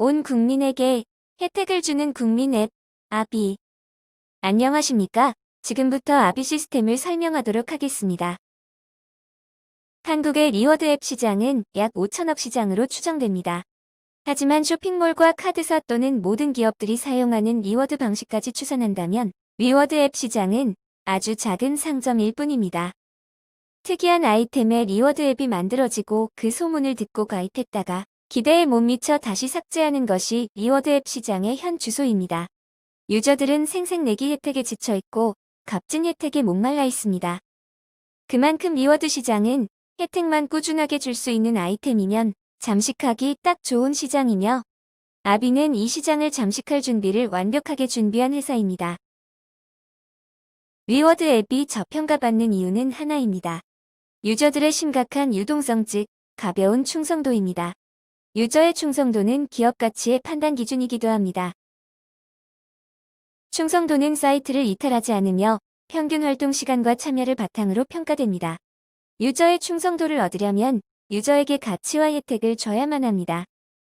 온 국민에게 혜택을 주는 국민 앱 아비. 안녕하십니까? 지금부터 아비 시스템을 설명하도록 하겠습니다. 한국의 리워드 앱 시장은 약 5천억 시장으로 추정됩니다. 하지만 쇼핑몰과 카드사 또는 모든 기업들이 사용하는 리워드 방식까지 추산한다면 리워드 앱 시장은 아주 작은 상점일 뿐입니다. 특이한 아이템의 리워드 앱이 만들어지고 그 소문을 듣고 가입했다가 기대에 못 미쳐 다시 삭제하는 것이 리워드 앱 시장의 현 주소입니다. 유저들은 생색내기 혜택에 지쳐있고 값진 혜택에 목말라 있습니다. 그만큼 리워드 시장은 혜택만 꾸준하게 줄 수 있는 아이템이면 잠식하기 딱 좋은 시장이며 아비는 이 시장을 잠식할 준비를 완벽하게 준비한 회사입니다. 리워드 앱이 저평가받는 이유는 하나입니다. 유저들의 심각한 유동성 즉 가벼운 충성도입니다. 유저의 충성도는 기업 가치의 판단 기준이기도 합니다. 충성도는 사이트를 이탈하지 않으며 평균 활동 시간과 참여를 바탕으로 평가됩니다. 유저의 충성도를 얻으려면 유저에게 가치와 혜택을 줘야만 합니다.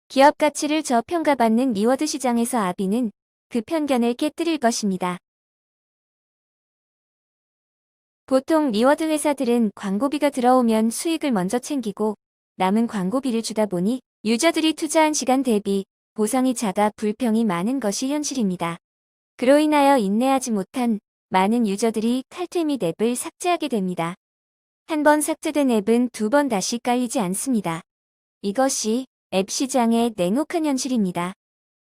기업 가치를 저평가받는 리워드 시장에서 아비는 그 편견을 깨뜨릴 것입니다. 보통 리워드 회사들은 광고비가 들어오면 수익을 먼저 챙기고 남은 광고비를 주다 보니 유저들이 투자한 시간 대비 보상이 작아 불평이 많은 것이 현실입니다. 그로 인하여 인내하지 못한 많은 유저들이 탈퇴 및 앱을 삭제하게 됩니다. 한 번 삭제된 앱은 두 번 다시 깔리지 않습니다. 이것이 앱 시장의 냉혹한 현실입니다.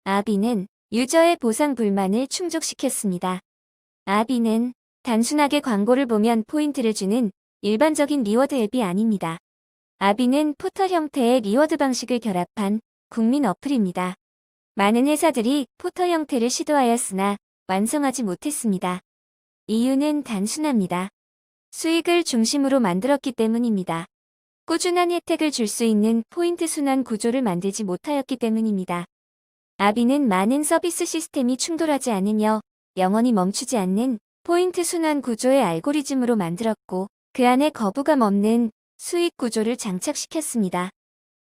아비는 유저의 보상 불만을 충족시켰습니다. 아비는 단순하게 광고를 보면 포인트를 주는 일반적인 리워드 앱이 아닙니다. 아비는 포털 형태의 리워드 방식을 결합한 국민 어플입니다. 많은 회사들이 포털 형태를 시도하였으나 완성하지 못했습니다. 이유는 단순합니다. 수익을 중심으로 만들었기 때문입니다. 꾸준한 혜택을 줄 수 있는 포인트 순환 구조를 만들지 못하였기 때문입니다. 아비는 많은 서비스 시스템이 충돌하지 않으며 영원히 멈추지 않는 포인트 순환 구조의 알고리즘으로 만들었고 그 안에 거부감 없는 수익 구조를 장착시켰습니다.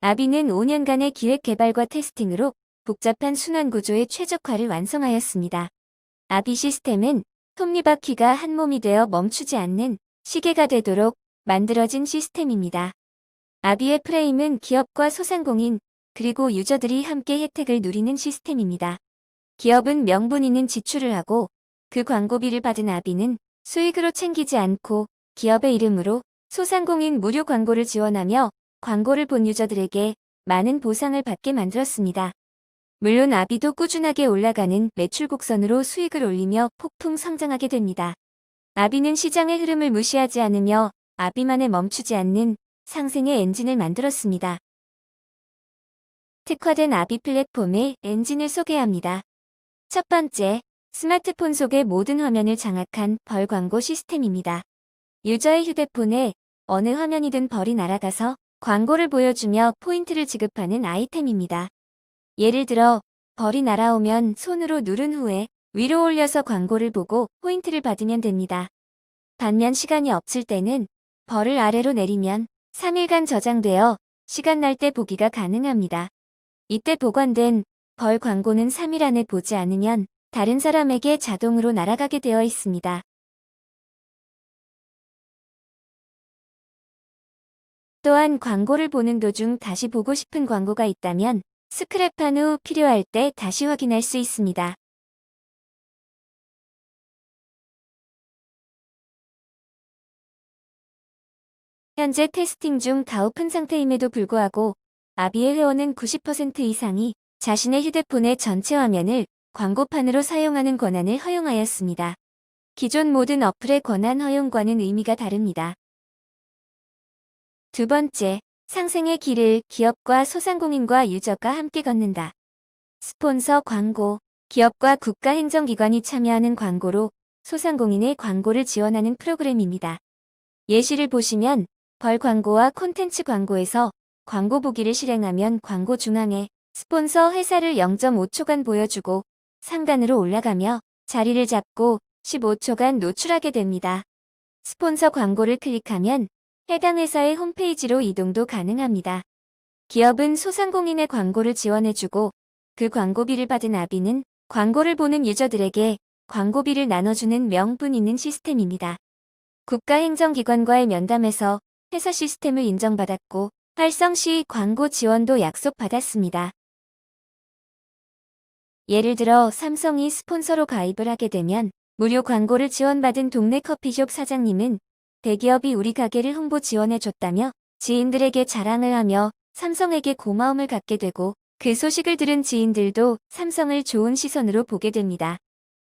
아비는 5년간의 기획 개발과 테스팅으로 복잡한 순환 구조의 최적화를 완성하였습니다. 아비 시스템은 톱니바퀴가 한 몸이 되어 멈추지 않는 시계가 되도록 만들어진 시스템입니다. 아비의 프레임은 기업과 소상공인 그리고 유저들이 함께 혜택을 누리는 시스템입니다. 기업은 명분 있는 지출을 하고 그 광고비를 받은 아비는 수익으로 챙기지 않고 기업의 이름으로 소상공인 무료 광고를 지원하며 광고를 본 유저들에게 많은 보상을 받게 만들었습니다. 물론 아비도 꾸준하게 올라가는 매출 곡선으로 수익을 올리며 폭풍 성장하게 됩니다. 아비는 시장의 흐름을 무시하지 않으며 아비만에 멈추지 않는 상생의 엔진을 만들었습니다. 특화된 아비 플랫폼의 엔진을 소개합니다. 첫 번째, 스마트폰 속의 모든 화면을 장악한 벌 광고 시스템입니다. 유저의 휴대폰에 어느 화면이든 벌이 날아가서 광고를 보여주며 포인트를 지급하는 아이템입니다. 예를 들어 벌이 날아오면 손으로 누른 후에 위로 올려서 광고를 보고 포인트를 받으면 됩니다. 반면 시간이 없을 때는 벌을 아래로 내리면 3일간 저장되어 시간 날 때 보기가 가능합니다. 이때 보관된 벌 광고는 3일 안에 보지 않으면 다른 사람에게 자동으로 날아가게 되어 있습니다. 또한 광고를 보는 도중 다시 보고 싶은 광고가 있다면 스크랩한 후 필요할 때 다시 확인할 수 있습니다. 현재 테스팅 중다 오픈 상태임에도 불구하고 아비의 회원은 90% 이상이 자신의 휴대폰의 전체 화면을 광고판으로 사용하는 권한을 허용하였습니다. 기존 모든 어플의 권한 허용과는 의미가 다릅니다. 두 번째, 상생의 길을 기업과 소상공인과 유저가 함께 걷는다. 스폰서 광고, 기업과 국가행정기관이 참여하는 광고로 소상공인의 광고를 지원하는 프로그램입니다. 예시를 보시면 벌 광고와 콘텐츠 광고에서 광고 보기를 실행하면 광고 중앙에 스폰서 회사를 0.5초간 보여주고 상단으로 올라가며 자리를 잡고 15초간 노출하게 됩니다. 스폰서 광고를 클릭하면 해당 회사의 홈페이지로 이동도 가능합니다. 기업은 소상공인의 광고를 지원해주고 그 광고비를 받은 아비는 광고를 보는 유저들에게 광고비를 나눠주는 명분 있는 시스템입니다. 국가행정기관과의 면담에서 회사 시스템을 인정받았고 활성 시 광고 지원도 약속받았습니다. 예를 들어 삼성이 스폰서로 가입을 하게 되면 무료 광고를 지원받은 동네 커피숍 사장님은 대기업이 우리 가게를 홍보 지원해줬다며 지인들에게 자랑을 하며 삼성에게 고마움을 갖게 되고 그 소식을 들은 지인들도 삼성을 좋은 시선으로 보게 됩니다.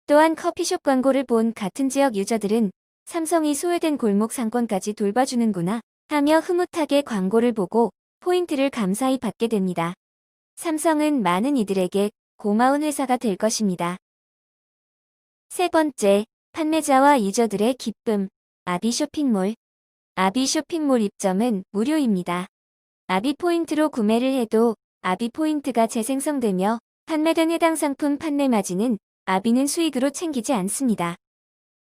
또한 커피숍 광고를 본 같은 지역 유저들은 삼성이 소외된 골목 상권까지 돌봐주는구나 하며 흐뭇하게 광고를 보고 포인트를 감사히 받게 됩니다. 삼성은 많은 이들에게 고마운 회사가 될 것입니다. 세 번째, 판매자와 유저들의 기쁨, 아비 쇼핑몰. 아비 쇼핑몰 입점은 무료입니다. 아비 포인트로 구매를 해도 아비 포인트가 재생성되며 판매된 해당 상품 판매 마진은 아비는 수익으로 챙기지 않습니다.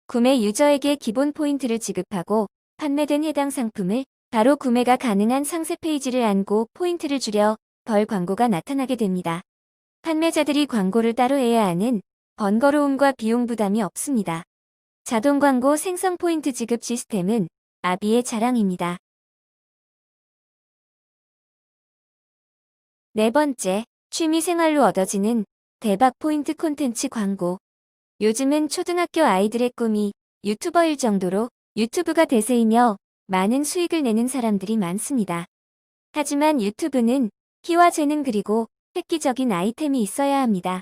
구매 유저에게 기본 포인트를 지급하고 판매된 해당 상품을 바로 구매가 가능한 상세 페이지를 안고 포인트를 줄여 벌 광고가 나타나게 됩니다. 판매자들이 광고를 따로 해야 하는 번거로움과 비용 부담이 없습니다. 자동 광고 생성 포인트 지급 시스템은 아비의 자랑입니다. 네 번째, 취미 생활로 얻어지는 대박 포인트 콘텐츠 광고. 요즘은 초등학교 아이들의 꿈이 유튜버일 정도로 유튜브가 대세이며 많은 수익을 내는 사람들이 많습니다. 하지만 유튜브는 키와 재능 그리고 획기적인 아이템이 있어야 합니다.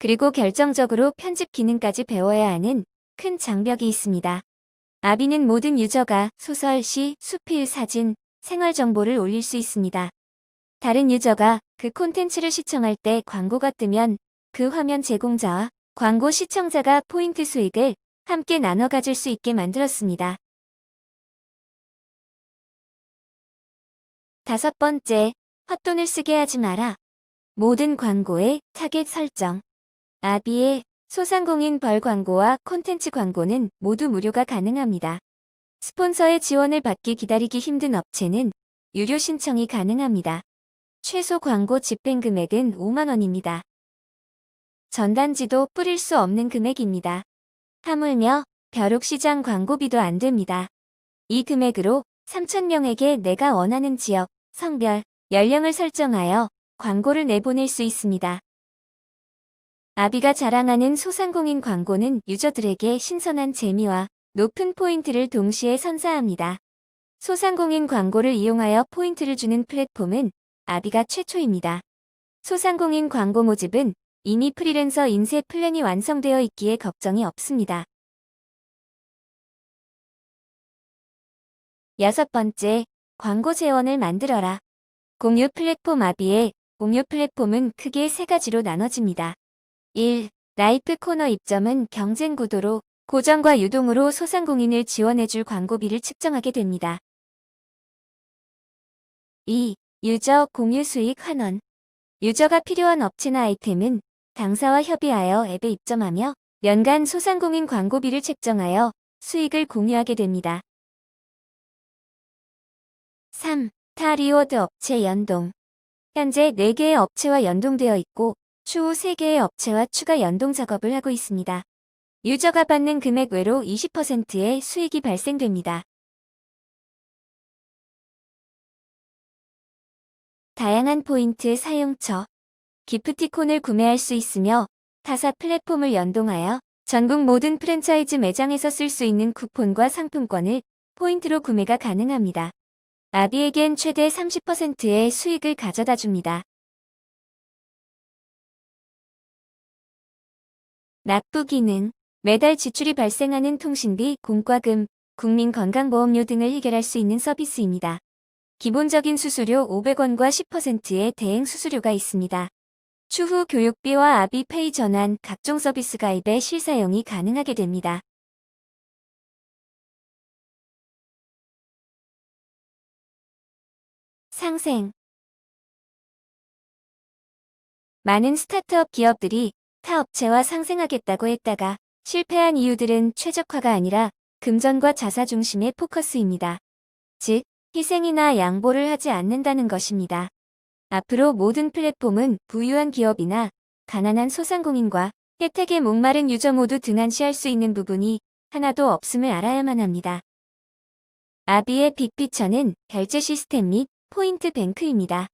그리고 결정적으로 편집 기능까지 배워야 하는 큰 장벽이 있습니다. 아비는 모든 유저가 소설, 시, 수필, 사진, 생활 정보를 올릴 수 있습니다. 다른 유저가 그 콘텐츠를 시청할 때 광고가 뜨면 그 화면 제공자와 광고 시청자가 포인트 수익을 함께 나눠 가질 수 있게 만들었습니다. 다섯 번째, 헛돈을 쓰게 하지 마라. 모든 광고의 타겟 설정. 아비의 소상공인 벌 광고와 콘텐츠 광고는 모두 무료가 가능합니다. 스폰서의 지원을 받기 기다리기 힘든 업체는 유료 신청이 가능합니다. 최소 광고 집행 금액은 5만원입니다. 전단지도 뿌릴 수 없는 금액입니다. 하물며 벼룩시장 광고비도 안 됩니다. 이 금액으로 3천명에게 내가 원하는 지역, 성별, 연령을 설정하여 광고를 내보낼 수 있습니다. 아비가 자랑하는 소상공인 광고는 유저들에게 신선한 재미와 높은 포인트를 동시에 선사합니다. 소상공인 광고를 이용하여 포인트를 주는 플랫폼은 아비가 최초입니다. 소상공인 광고 모집은 이미 프리랜서 인쇄 플랜이 완성되어 있기에 걱정이 없습니다. 여섯 번째, 광고 재원을 만들어라. 공유 플랫폼 아비의 공유 플랫폼은 크게 세 가지로 나눠집니다. 1. 라이프 코너 입점은 경쟁 구도로 고정과 유동으로 소상공인을 지원해줄 광고비를 측정하게 됩니다. 2. 유저 공유 수익 환원 유저가 필요한 업체나 아이템은 당사와 협의하여 앱에 입점하며 연간 소상공인 광고비를 책정하여 수익을 공유하게 됩니다. 3. 타 리워드 업체 연동 현재 4개의 업체와 연동되어 있고 추후 3개의 업체와 추가 연동 작업을 하고 있습니다. 유저가 받는 금액 외로 20%의 수익이 발생됩니다. 다양한 포인트 사용처 기프티콘을 구매할 수 있으며 타사 플랫폼을 연동하여 전국 모든 프랜차이즈 매장에서 쓸 수 있는 쿠폰과 상품권을 포인트로 구매가 가능합니다. 아비에겐 최대 30%의 수익을 가져다 줍니다. 납부 기능, 매달 지출이 발생하는 통신비, 공과금, 국민건강보험료 등을 해결할 수 있는 서비스입니다. 기본적인 수수료 500원과 10%의 대행 수수료가 있습니다. 추후 교육비와 아비페이 전환, 각종 서비스 가입의 실사용이 가능하게 됩니다. 상생 많은 스타트업 기업들이 타 업체와 상생하겠다고 했다가 실패한 이유들은 최적화가 아니라 금전과 자사 중심의 포커스입니다. 즉, 희생이나 양보를 하지 않는다는 것입니다. 앞으로 모든 플랫폼은 부유한 기업이나 가난한 소상공인과 혜택에 목마른 유저 모두 등한시할 수 있는 부분이 하나도 없음을 알아야만 합니다. 아비의 빅피처는 결제 시스템 및 포인트 뱅크입니다.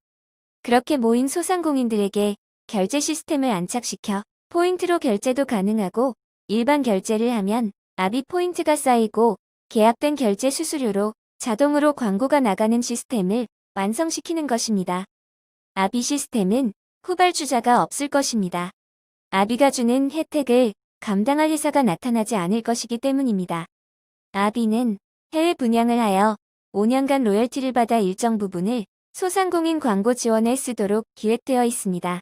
그렇게 모인 소상공인들에게 결제 시스템을 안착시켜 포인트로 결제도 가능하고 일반 결제를 하면 아비 포인트가 쌓이고 계약된 결제 수수료로 자동으로 광고가 나가는 시스템을 완성시키는 것입니다. 아비 시스템은 후발주자가 없을 것입니다. 아비가 주는 혜택을 감당할 회사가 나타나지 않을 것이기 때문입니다. 아비는 해외 분양을 하여 5년간 로열티를 받아 일정 부분을 소상공인 광고 지원에 쓰도록 기획되어 있습니다.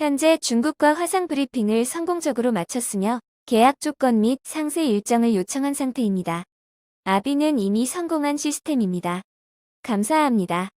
현재 중국과 화상 브리핑을 성공적으로 마쳤으며 계약 조건 및 상세 일정을 요청한 상태입니다. 아비는 이미 성공한 시스템입니다. 감사합니다.